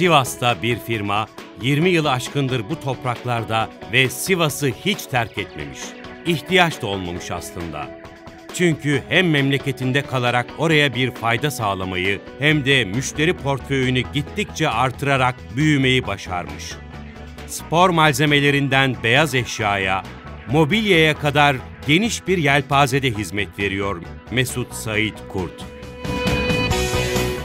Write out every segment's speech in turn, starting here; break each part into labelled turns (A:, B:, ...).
A: Sivas'ta bir firma 20 yıl aşkındır bu topraklarda ve Sivas'ı hiç terk etmemiş. İhtiyaç da olmamış aslında. Çünkü hem memleketinde kalarak oraya bir fayda sağlamayı hem de müşteri portföyünü gittikçe artırarak büyümeyi başarmış. Spor malzemelerinden beyaz eşyaya, mobilyaya kadar geniş bir yelpazede hizmet veriyor Mesut Sait Kurt.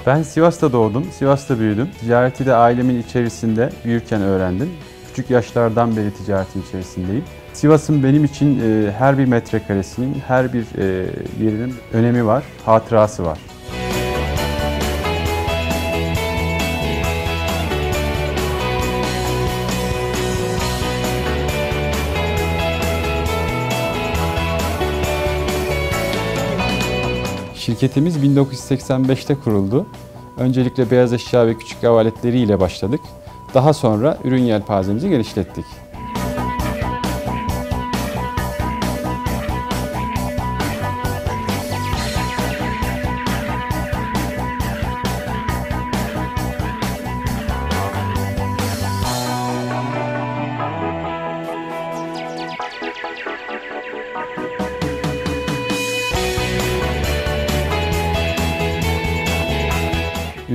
B: Ben Sivas'ta doğdum, Sivas'ta büyüdüm. Ticareti de ailemin içerisinde büyürken öğrendim. Küçük yaşlardan beri ticaretin içerisindeyim. Sivas'ın benim için e, her bir metrekaresinin, her bir e, yerinin önemi var, hatırası var. Şirketimiz 1985'te kuruldu. Öncelikle beyaz eşya ve küçük ev aletleriyle başladık. Daha sonra ürün yelpazemizi genişlettik.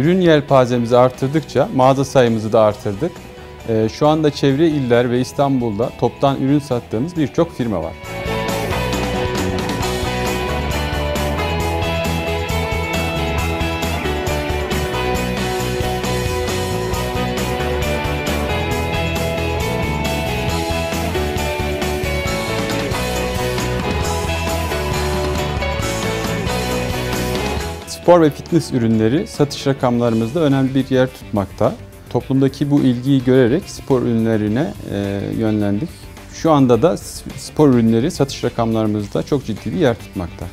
B: Ürün yelpazemizi artırdıkça mağaza sayımızı da artırdık. Ee, şu anda çevre iller ve İstanbul'da toptan ürün sattığımız birçok firma var. Spor ve fitness ürünleri satış rakamlarımızda önemli bir yer tutmakta. Toplumdaki bu ilgiyi görerek spor ürünlerine e, yönlendik. Şu anda da spor ürünleri satış rakamlarımızda çok ciddi bir yer tutmakta.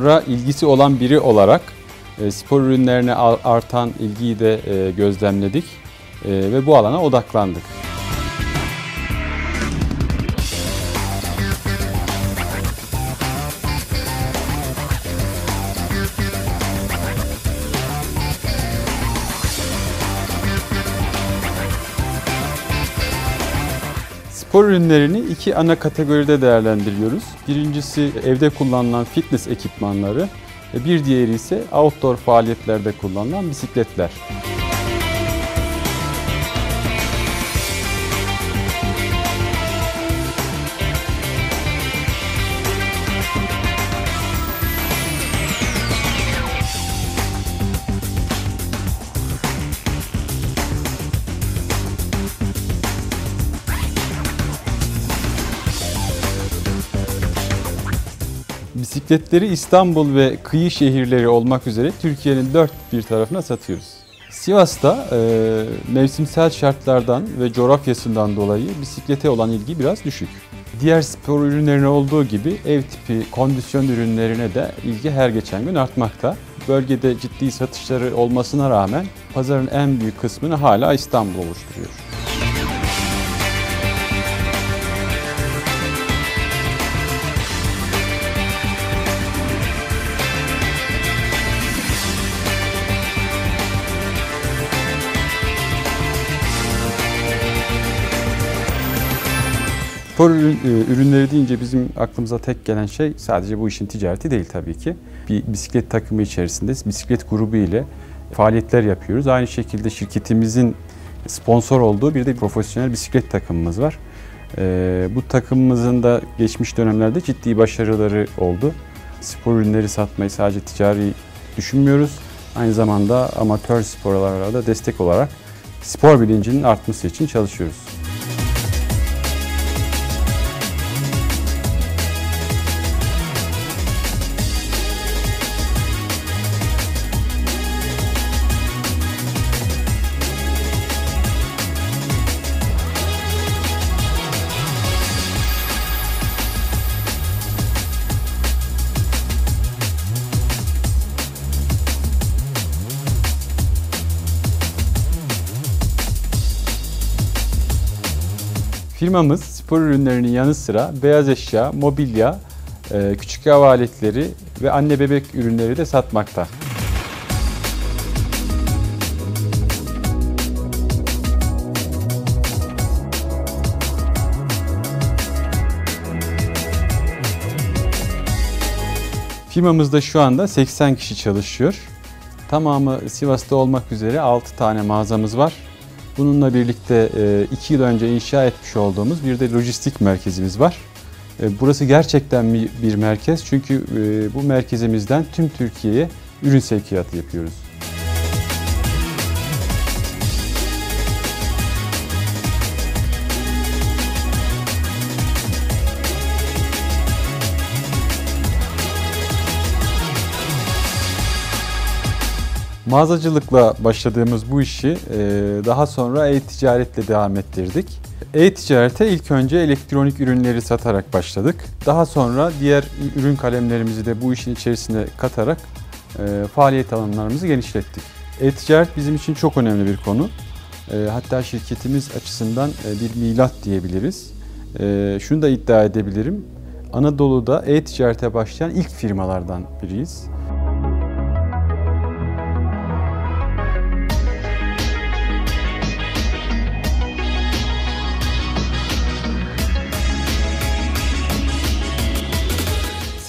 B: Spora ilgisi olan biri olarak e, spor ürünlerine artan ilgiyi de e, gözlemledik e, ve bu alana odaklandık. Spor ürünlerini iki ana kategoride değerlendiriyoruz. Birincisi evde kullanılan fitness ekipmanları, bir diğeri ise outdoor faaliyetlerde kullanılan bisikletler. Bisikletleri İstanbul ve kıyı şehirleri olmak üzere Türkiye'nin dört bir tarafına satıyoruz. Sivas'ta e, mevsimsel şartlardan ve coğrafyasından dolayı bisiklete olan ilgi biraz düşük. Diğer spor ürünlerine olduğu gibi ev tipi kondisyon ürünlerine de ilgi her geçen gün artmakta. Bölgede ciddi satışları olmasına rağmen pazarın en büyük kısmını hala İstanbul oluşturuyor. Spor ürün, e, ürünleri deyince bizim aklımıza tek gelen şey sadece bu işin ticareti değil tabii ki. Bir bisiklet takımı içerisinde bisiklet grubu ile faaliyetler yapıyoruz. Aynı şekilde şirketimizin sponsor olduğu bir de profesyonel bisiklet takımımız var. E, bu takımımızın da geçmiş dönemlerde ciddi başarıları oldu. Spor ürünleri satmayı sadece ticari düşünmüyoruz. Aynı zamanda amatör sporlara da destek olarak spor bilincinin artması için çalışıyoruz. Firmamız spor ürünlerinin yanı sıra beyaz eşya, mobilya, e, küçük ev aletleri ve anne bebek ürünleri de satmakta. Firmamızda şu anda 80 kişi çalışıyor. Tamamı Sivas'ta olmak üzere 6 tane mağazamız var. Bununla birlikte 2 yıl önce inşa etmiş olduğumuz bir de lojistik merkezimiz var. E, burası gerçekten bir merkez çünkü e, bu merkezimizden tüm Türkiye'ye ürün sevkiyatı yapıyoruz. Mağazacılıkla başladığımız bu işi e, daha sonra e-ticaretle devam ettirdik. E-ticarete ilk önce elektronik ürünleri satarak başladık. Daha sonra diğer ürün kalemlerimizi de bu işin içerisine katarak e, faaliyet alanlarımızı genişlettik. E-ticaret bizim için çok önemli bir konu. E, hatta şirketimiz açısından bir milat diyebiliriz. Şunu da iddia edebilirim. Anadolu'da e-ticarete başlayan ilk firmalardan biriyiz.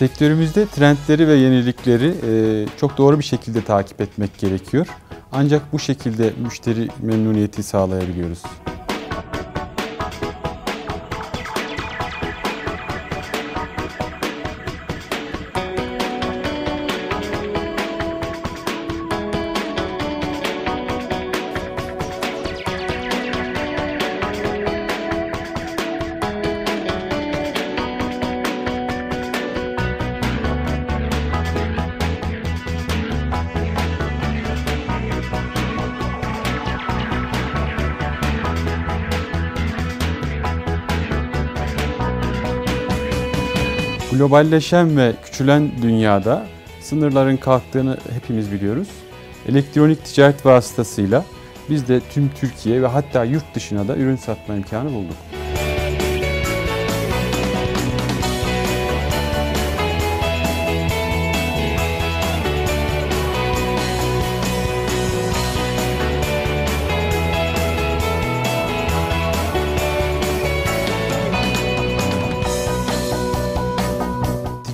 B: Sektörümüzde trendleri ve yenilikleri e, çok doğru bir şekilde takip etmek gerekiyor. Ancak bu şekilde müşteri memnuniyeti sağlayabiliyoruz. Globalleşen ve küçülen dünyada sınırların kalktığını hepimiz biliyoruz. Elektronik ticaret vasıtasıyla biz de tüm Türkiye ve hatta yurt dışına da ürün satma imkanı bulduk.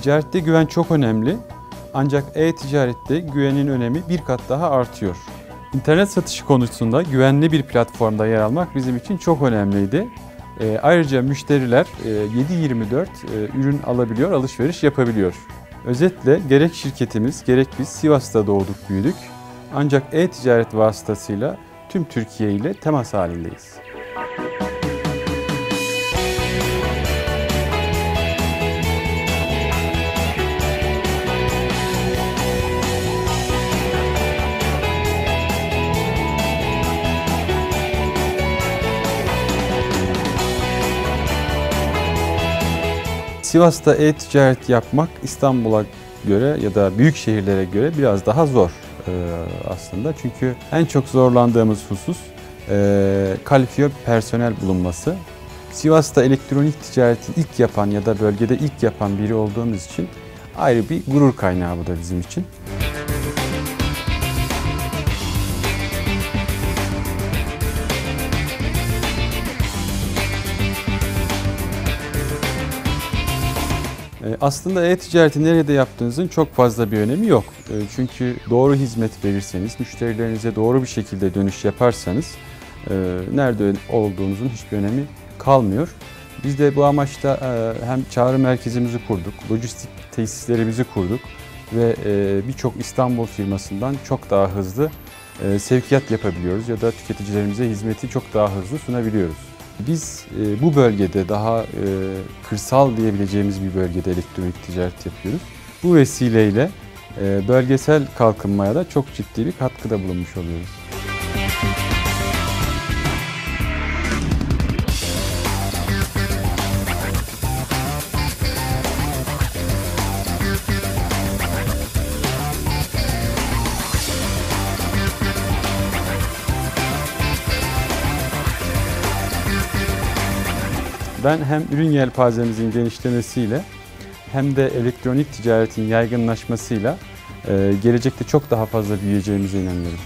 B: Ticarette güven çok önemli. Ancak e-ticarette güvenin önemi bir kat daha artıyor. İnternet satışı konusunda güvenli bir platformda yer almak bizim için çok önemliydi. E, ayrıca müşteriler e, 7-24 e, ürün alabiliyor, alışveriş yapabiliyor. Özetle gerek şirketimiz gerek biz Sivas'ta doğduk büyüdük. Ancak e-ticaret vasıtasıyla tüm Türkiye ile temas halindeyiz. Sivas'ta e-ticaret yapmak İstanbul'a göre ya da büyük şehirlere göre biraz daha zor e, aslında. Çünkü en çok zorlandığımız husus e, kalifiye personel bulunması. Sivas'ta elektronik ticareti ilk yapan ya da bölgede ilk yapan biri olduğumuz için ayrı bir gurur kaynağı bu da bizim için. Aslında e-ticareti nerede yaptığınızın çok fazla bir önemi yok. Ee, çünkü doğru hizmet verirseniz, müşterilerinize doğru bir şekilde dönüş yaparsanız e, nerede olduğunuzun hiçbir önemi kalmıyor. Biz de bu amaçta e, hem çağrı merkezimizi kurduk, lojistik tesislerimizi kurduk ve e, birçok İstanbul firmasından çok daha hızlı sevkiyat yapabiliyoruz ya da tüketicilerimize hizmeti çok daha hızlı sunabiliyoruz. Biz e, bu bölgede daha e, kırsal diyebileceğimiz bir bölgede elektronik ticaret yapıyoruz. Bu vesileyle e, bölgesel kalkınmaya da çok ciddi bir katkıda bulunmuş oluyoruz. Ben hem ürün yelpazemizin genişlemesiyle hem de elektronik ticaretin yaygınlaşmasıyla e, gelecekte çok daha fazla büyüyeceğimize inanıyorum.